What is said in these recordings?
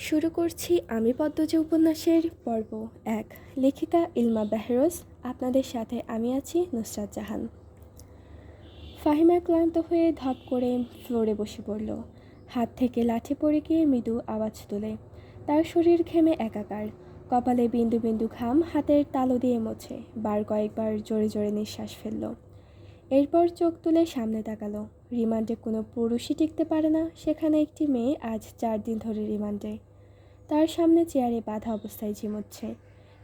শুরু করছি আমি পদ্মজা উপন্যাসের পর্ব এক, লেখিকা ইলমা বেহরোজ, আপনাদের সাথে আমি আছি নুসরাত জাহান। ফাহিমা ক্লান্ত হয়ে ধপ করে ফ্লোরে বসে পড়ল। হাত থেকে লাঠি পড়ে গিয়ে মৃদু আওয়াজ তোলে। তার শরীর ঘেমে একাকার। কপালে বিন্দু বিন্দু ঘাম হাতের তালু দিয়ে মোছে। বার কয়েকবার জোরে জোরে নিঃশ্বাস ফেলল। এরপর চোখ তুলে সামনে তাকালো। রিমান্ডে কোনো পুরুষই টিকতে পারে না। সেখানে একটি মেয়ে আজ চার দিন ধরে রিমান্ডে। তার সামনে চেয়ারে বাধা অবস্থায় ঝিমোচ্ছে।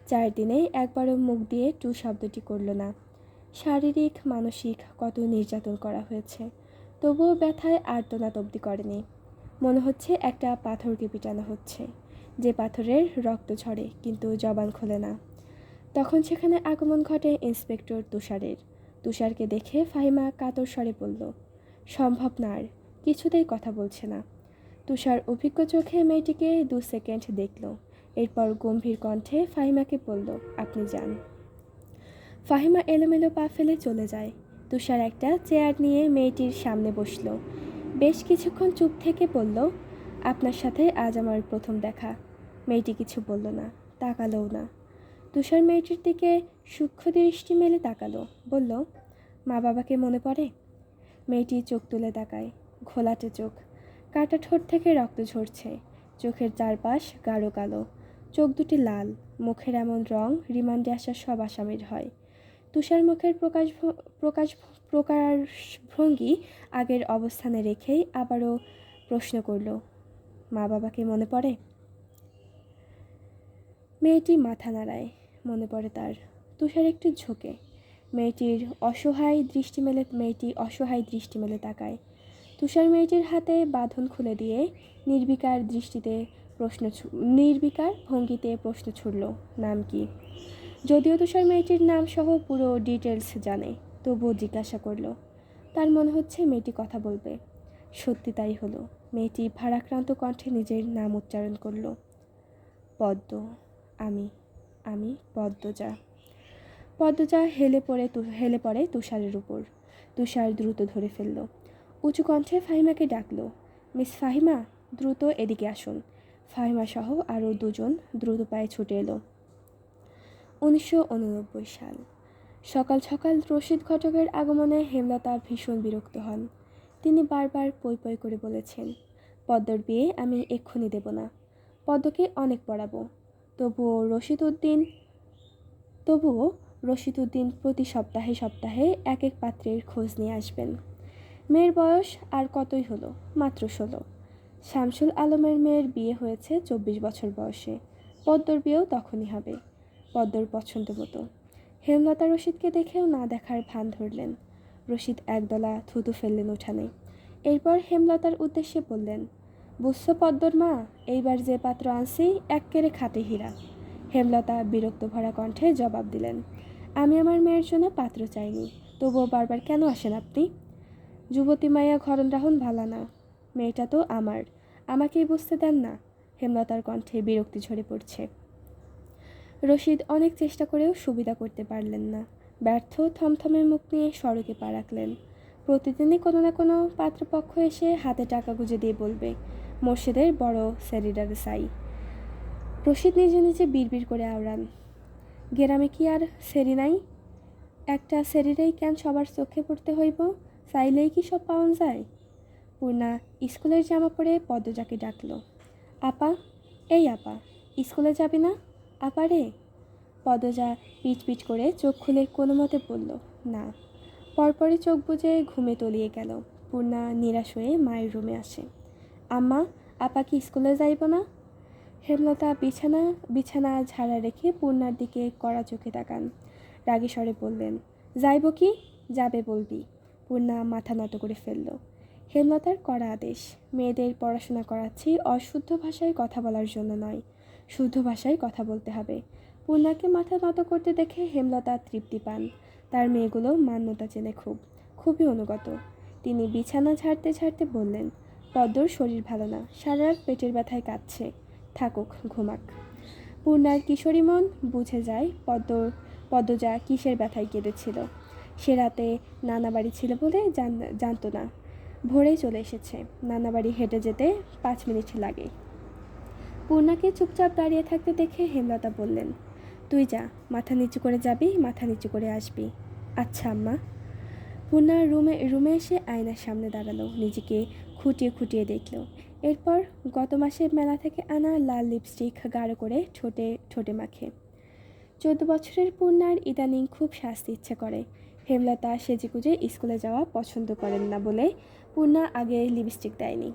চার দিনে একবারও মুখ দিয়ে টু শব্দটি করল না। শারীরিক, মানসিক কত নির্যাতন করা হয়েছে, তবুও ব্যথায় আর্তনাদ অবধি করেনি। মনে হচ্ছে একটা পাথরকে পিটানো হচ্ছে। যে পাথরের রক্ত ঝরে, কিন্তু জবান খোলে না। তখন সেখানে আগমন ঘটে ইন্সপেক্টর তুষারের। তুষারকে দেখে ফাহিমা কাতর স্বরে বলল, সম্ভব না আর, কিছুতেই কথা বলছে না। তুষার অভিজ্ঞ চোখে মেয়েটিকে দু সেকেন্ড দেখল। এরপর গম্ভীর কণ্ঠে ফাহিমাকে বলল, আপনি যান। ফাহিমা এলোমেলো পা ফেলে চলে যায়। তুষার একটা চেয়ার নিয়ে মেয়েটির সামনে বসল। বেশ কিছুক্ষণ চুপ থেকে বলল, আপনার সাথে আজ আমার প্রথম দেখা। মেয়েটি কিছু বলল না, তাকালোও না। তুষার মেয়েটির দিকে সূক্ষ্ম দৃষ্টি মেলে তাকালো, বলল মা বাবাকে মনে পড়ে? মেয়েটি চোখ তুলে তাকায়, ঘোলাটে চোখ। কাটা ঠোঁট থেকে রক্ত ঝরছে। চোখের চারপাশ গাঢ় কালো। চোখ দুটি লাল। মুখের এমন রং রিমান্ডে আসা সব আসামির হয়। তুষার মুখের প্রকাশ প্রকাশ প্রকাশ ভঙ্গি আগের অবস্থানে রেখেই আবারও প্রশ্ন করল, মা বাবাকে মনে পড়ে? মেয়েটি মাথা নাড়ায়, মনে পড়ে তার। তুষার একটু ঝোঁকে। মেয়েটির অসহায় দৃষ্টি মেলে মেয়েটি অসহায় দৃষ্টি মেলে তাকায়। তুষার মেয়েটির হাতে বাঁধন খুলে দিয়ে নির্বিকার দৃষ্টিতে প্রশ্ন নির্বিকার ভঙ্গিতে প্রশ্ন ছুড়ল, নাম কি? যদিও তুষার মেয়েটির নাম সহ পুরো ডিটেলস জানে, তবুও জিজ্ঞাসা করল, তার মনে হচ্ছে মেয়েটি কথা বলবে। সত্যি তাই হলো, মেয়েটি ভারাক্রান্ত কণ্ঠে নিজের নাম উচ্চারণ করল, পদ্ম, আমি আমি পদ্মজা। পদ্মজা হেলে পড়ে হেলে পড়ে তুষারের উপর, তুষার দ্রুত ধরে ফেলল উঁচু কণ্ঠে ফাহিমাকে ডাকলো, মিস ফাহিমা, দ্রুত এদিকে আসুন। ফাহিমা সহ আরও দুজন দ্রুত পায়ে ছুটে এলো। উনিশশো উননব্বই সাল। সকাল সকাল রশিদ ঘটকের আগমনে হেমলতা ভীষণ বিরক্ত হন। তিনি বারবার পই পই করে বলেছেন, পদ্মর বিয়ে আমি এক্ষুনি দেব না। পদ্মকে অনেক পড়াবো। তবুও রশিদ উদ্দিন, তবুও রশিদ উদ্দিন প্রতি সপ্তাহে সপ্তাহে এক এক পাত্রের খোঁজ নিয়ে আসবেন। মেয়ের বয়স আর কতই হলো? মাত্র ষোলো। শামসুল আলমের মেয়ের বিয়ে হয়েছে চব্বিশ বছর বয়সে। পদ্মর বিয়েও তখনই হবে। পদ্মর পছন্দ মতো। হেমলতা রশিদকে দেখেও না দেখার ভান ধরলেন। রশিদ একদলা থুতু ফেললেন উঠানে। এরপর হেমলতার উদ্দেশ্যে বললেন, বুঝছ পদ্মর মা, এইবার যে পাত্র আনছি, এক্কেরে খাতে হীরা। হেমলতা বিরক্ত ভরা কণ্ঠে জবাব দিলেন, আমি আমার মেয়ের জন্য পাত্র চাইনি, তবুও বারবার কেন আসেন আপনি? যুবতী মাইয়া ঘরণ রাহুন ভালা না মেয়েটা তো আমার। আমাকেই বুঝতে দেন না। হেমলতার কণ্ঠে বিরক্তি ঝরে পড়ছে। রশিদ অনেক চেষ্টা করেও সুবিধা করতে পারলেন না। ব্যর্থ থমথমে মুখ নিয়ে সড়কে পা রাখলেন। প্রতিদিনই কোনো না কোনো পাত্রপক্ষ এসে হাতে টাকা গুঁজে দিয়ে বলবে, মসজিদের বড় স্যারিডার সাই। রশিদ নিজে নিজে বিড়বিড় করে আওড়ান, গেরামে কি আর সেরি নাই? একটা সেরিরেই কেন সবার চোখে পড়তে হইব? চাইলেই কি সব পাওয়া যায়? পূর্ণা স্কুলের জামা পরে পদ্মজাকে ডাকল। আপা, এই আপা, স্কুলে যাবি না? আপা রে। পিচ পিচ করে চোখ খুলে কোনো মতে বলল, না। পরপরই চোখ বুজে ঘুমে তলিয়ে গেল। পূর্ণা নিরাশ হয়ে মায়ের রুমে আসে। আম্মা, আপা কি স্কুলে যাইব না? হেমলতা বিছানা বিছানা ঝাড়া রেখে পূর্ণার দিকে কড়া চোখে তাকান। রাগী স্বরে বললেন, যাইব কি? যাবে বলবি। পূর্ণা মাথা নত করে ফেলল। হেমলতার কড়া আদেশ। মেয়েদের পড়াশোনা করাচ্ছি অশুদ্ধ ভাষায় কথা বলার জন্য নয়, শুদ্ধ ভাষায় কথা বলতে হবে। পূর্ণাকে মাথা নত করতে দেখে হেমলতা তৃপ্তি পান। তার মেয়েগুলো মান্যতা চেনে খুব, খুবই অনুগত। তিনি বিছানা ঝাড়তে ঝাড়তে বললেন, পদ্মর শরীর ভালো না সারা রাত পেটের ব্যথায় কাঁদছে। থাকুক, ঘুমাক। পূর্ণার কিশোরী মন বুঝে যায় পদ্মর, পদ্মজা কিসের ব্যথায় কেঁদেছিল। সে রাতে নানা বাড়ি ছিল বলে জান- জানতো না। ভোরেই চলে এসেছে। নানা বাড়ি হেঁটে যেতে পাঁচ মিনিট লাগে। পূর্ণাকে চুপচাপ দাঁড়িয়ে থাকতে দেখে হেমলতা বললেন, তুই যা, মাথা নিচু করে যাবি, মাথা নিচু করে আসবি। আচ্ছা আম্মা। পূর্ণা রুমে রুমে এসে আয়নার সামনে দাঁড়াল, নিজেকে খুঁটিয়ে খুঁটিয়ে দেখল। এরপর গত মাসের মেলা থেকে আনা লাল লিপস্টিক গাঢ় করে ঠোঁটে ঠোঁটে মাখে। চোদ্দ বছরের পূর্ণার ইদানিং খুব শাস্তি ইচ্ছে করে। হেমলতা সেজেগুজে স্কুলে যাওয়া পছন্দ করেন না বলে পূর্ণা আগে লিপস্টিক দেয়নি।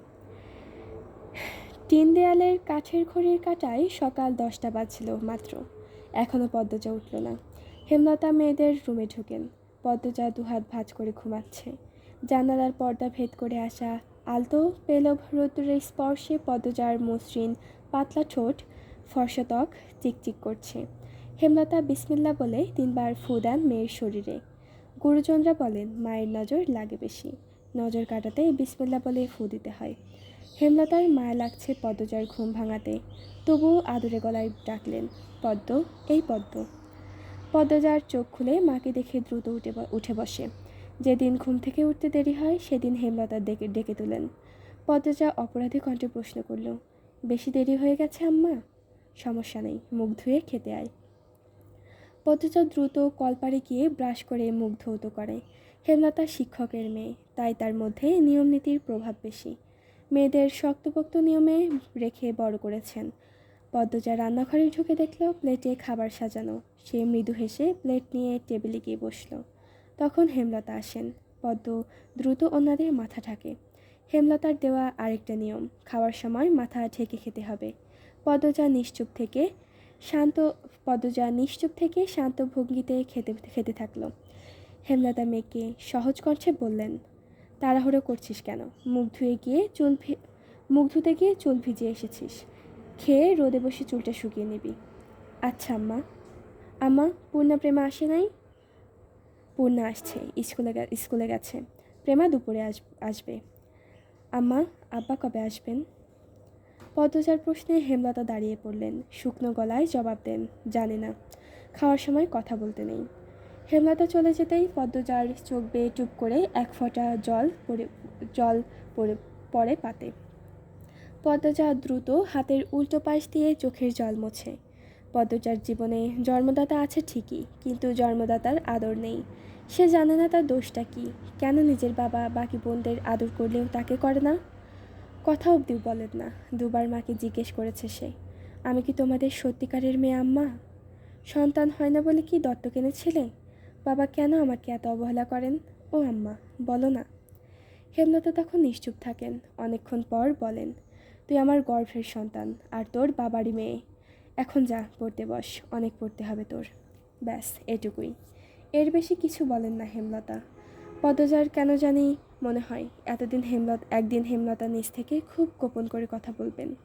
তিন দেয়ালের কাঠের ঘড়ির কাটায় সকাল দশটা বাজছিল মাত্র। এখনও পদ্মজা উঠল না। হেমলতা মেয়েদের রুমে ঢুকেন। পদ্মজা দুহাত ভাঁজ করে ঘুমাচ্ছে। জানালার পর্দা ভেদ করে আসা আলতো পেলব রৌদ্রের স্পর্শে পদ্মজার মসৃণ পাতলা ঠোঁট ফর্সতক চিকচিক করছে। হেমলতা বিসমিল্লা বলে তিনবার ফু দেন মেয়ের শরীরে। গুরুজনরা বলেন, মায়ের নজর লাগে বেশি। নজর কাটাতে বিসমিল্লা বলে ফু দিতে হয়। হেমলতার মায়া লাগছে পদ্মজার ঘুম ভাঙাতে। তবুও আদুরে গলায় ডাকলেন, পদ্ম, এই পদ্ম। পদ্মজার চোখ খুলে মাকে দেখে দ্রুত উঠে উঠে বসে। যেদিন ঘুম থেকে উঠতে দেরি হয়, সেদিন হেমলতা ডেকে ডেকে তুলেন। পদ্মজা অপরাধী কণ্ঠে প্রশ্ন করল, বেশি দেরি হয়ে গেছে আম্মা? সমস্যা নেই, মুখ ধুয়ে খেতে আয়। পদ্মজা দ্রুত কলপারে গিয়ে ব্রাশ করে মুখ ধৌত করে হেমলতা শিক্ষকের মেয়ে, তাই তার মধ্যে নিয়মনীতির প্রভাব বেশি। মেয়েদের শক্তপোক্ত নিয়মে রেখে বড় করেছেন। পদ্মজা রান্নাঘরে ঢুকে দেখল প্লেটে খাবার সাজানো। সে মৃদু হেসে প্লেট নিয়ে টেবিলে গিয়ে বসল। তখন হেমলতা আসেন। পদ্ম দ্রুত অন্যদের মাথা ঢাকে। হেমলতার দেওয়া আরেকটা নিয়ম, খাওয়ার সময় মাথা ঢেকে খেতে হবে। পদ্মজা নিশ্চুপ থেকে শান্ত পদজা নিশ্চুপ থেকে শান্ত ভঙ্গিতে খেতে খেতে থাকল। হেমলতা মেয়েকে সহজ কণ্ঠে বললেন, তাড়াহুড়ো করছিস কেন? মুখ ধুয়ে গিয়ে চুল মুখ ধুতে গিয়ে চুল ভিজিয়ে এসেছিস। খেয়ে রোদে বসে চুলটা শুকিয়ে নিবি। আচ্ছা আম্মা। আম্মা, পূর্ণা প্রেমা আসে নাই? পূর্ণা আসছে, স্কুলে স্কুলে গেছে। প্রেমা দুপুরে আস, আসবে। আম্মা, আব্বা কবে আসবেন? পদ্মজার প্রশ্নে হেমলতা দাঁড়িয়ে পড়লেন। শুকনো গলায় জবাব দেন, জানে না। খাওয়ার সময় কথা বলতে নেই। হেমলতা চলে যেতেই পদ্মজার চোখ বেয়ে টুপ করে এক ফোঁটা জল পড়ে জল পড়ে পড়ে পাতে। পদ্মজা দ্রুত হাতের উল্টো পাশ দিয়ে চোখের জল মোছে। পদ্মজার জীবনে জন্মদাতা আছে ঠিকই, কিন্তু জন্মদাতার আদর নেই। সে জানে না তার দোষটা কি। কেন নিজের বাবা বাকি বোনদের আদর করলেও তাকে করে না? কথা অবধি বলেন না। দুবার মাকে জিজ্ঞেস করেছে সে। আমি কি তোমাদের সত্যিকারের মেয়ে আম্মা? সন্তান হয় না বলে কি দত্তক এনেছিলে? বাবা কেন আমাকে এত অবহেলা করেন? ও আম্মা, বলো না। হেমলতা তখন নিশ্চুপ থাকেন। অনেকক্ষণ পর বলেন, তুই আমার গর্ভের সন্তান, আর তোর বাবারই মেয়ে। এখন যা, পড়তে বস, অনেক পড়তে হবে তোর। ব্যাস, এটুকুই। এর বেশি কিছু বলেন না হেমলতা। পদজার কেন জানি মনে হয়। এতদিন হেমলত, একদিন হেমলতা নিজ থেকে খুব গোপন করে কথা বলবেন।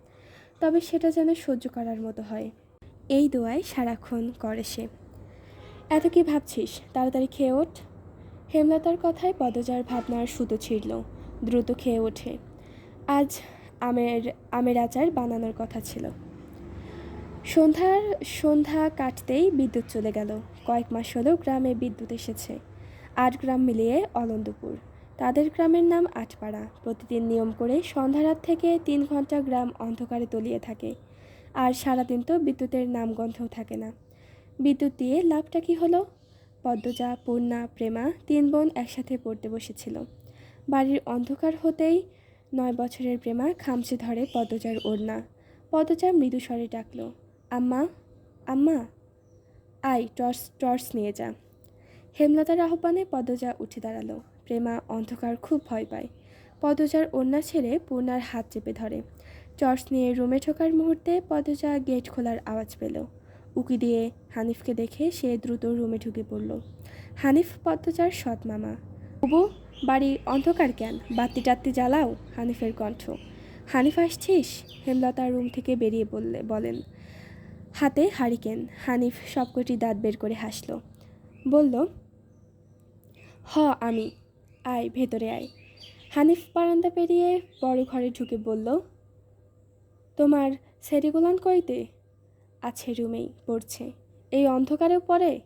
তবে সেটা যেন সহ্য করার মতো হয়। এই দোয়ায় সারাক্ষণ করে সে। এত কি ভাবছিস? তাড়াতাড়ি খেয়ে ওঠ। হেমলতার কথায় পদজার ভাবনার সুতো ছিঁড়ল। দ্রুত খেয়ে ওঠে। আজ আমের আমের আচার বানানোর কথা ছিল। সন্ধ্যার, সন্ধ্যা কাটতেই বিদ্যুৎ চলে গেল। কয়েক মাস হলো গ্রামে বিদ্যুৎ এসেছে। আট গ্রাম মিলিয়ে অলন্দপুর তাদের গ্রামের নাম আটপাড়া। প্রতিদিন নিয়ম করে সন্ধ্যারাত থেকে তিন ঘণ্টা গ্রাম অন্ধকারে তলিয়ে থাকে। আর সারাদিন তো বিদ্যুতের নামগন্ধও থাকে না। বিদ্যুৎ দিয়ে লাভটা কি হলো? পদ্মজা, পূর্ণা, প্রেমা তিন বোন একসাথে পড়তে বসেছিল। বাড়ির অন্ধকার হতেই নয় বছরের প্রেমা খামচে ধরে পদ্মজার ওড়না। পদ্মজা মৃদু স্বরে ডাকল, আম্মা আম্মা, আয়, টর্চ টর্চ নিয়ে যা। হেমলতার আহ্বানে পদ্মজা উঠে দাঁড়াল। প্রেমা অন্ধকার খুব ভয় পায়। পদ্মজার ওড়না ছেড়ে পূর্ণার হাত চেপে ধরে। টর্চ নিয়ে রুমে ঢোকার মুহূর্তে পদ্মজা গেট খোলার আওয়াজ পেল। উকি দিয়ে হানিফকে দেখে সে দ্রুত রুমে ঢুকে পড়ল। হানিফ পদ্মজার সৎ মামা। বুবু বাড়ি অন্ধকার কেন? বাতি টাত্তি জ্বালাও? হানিফের কণ্ঠ। হানিফ, আসছিস? হেমলতা রুম থেকে বেরিয়ে বললে, বলেন, হাতে হারিকেন। হানিফ সবকটি দাঁত বের করে হাসল। বলল হ, আমি। আয়, ভেতরে আয়। হানিফ বারান্দা পেরিয়ে বড় ঘরে ঢুকে বলল, তোমার সেরিগুলান কইতে? আছে রুমেই, পড়ছে। এই অন্ধকারেও পড়ে?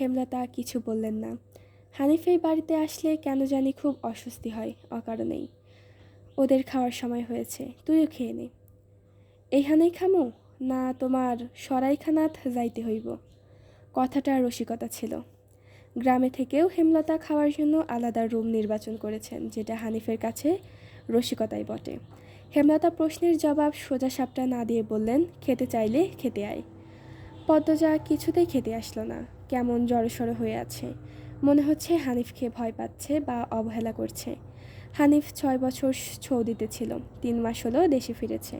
হেমলতা কিছু বললেন না। হানিফ এই বাড়িতে আসলে কেন জানি খুব অস্বস্তি হয়, অকারণেই। ওদের খাওয়ার সময় হয়েছে, তুইও খেয়ে নে। এইখানেই খামো? না তোমার সরাইখানাত যাইতে হইব? কথাটা রসিকতা ছিল। গ্রামে থেকেও হেমলতা খাওয়ার জন্য আলাদা রুম নির্বাচন করেছেন, যেটা হানিফের কাছে রসিকতাই বটে। হেমলতা প্রশ্নের জবাব সোজা সাপটা না দিয়ে বললেন, খেতে চাইলে খেতে আয়। পদ্মজা কিছুতেই খেতে আসলো না, কেমন জড়সড় হয়ে আছে। মনে হচ্ছে হানিফকে ভয় পাচ্ছে বা অবহেলা করছে। হানিফ ছয় বছর সৌদিতে ছিল তিন মাস হলো দেশে ফিরেছে।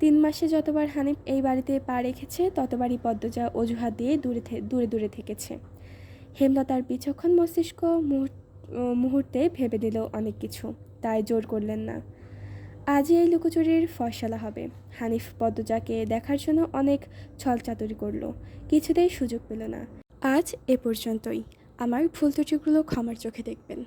তিন মাসে যতবার হানিফ এই বাড়িতে পা রেখেছে, ততবারই পদ্মজা অজুহাত দিয়ে দূরে দূরে দূরে থেকেছে। হেমলতার বিচক্ষণ মস্তিষ্ক মুহূর্ত- ভেবে দিল অনেক কিছু, তাই জোর করলেন না। আজই এই লুকোচুরির ফয়সালা হবে। হানিফ পদ্মজাকে দেখার জন্য অনেক ছলচাতুরি করল, কিছুতেই সুযোগ পেল না। আজ এ পর্যন্তই। আমার ভুল ত্রুটিগুলো ক্ষমার চোখে দেখবেন।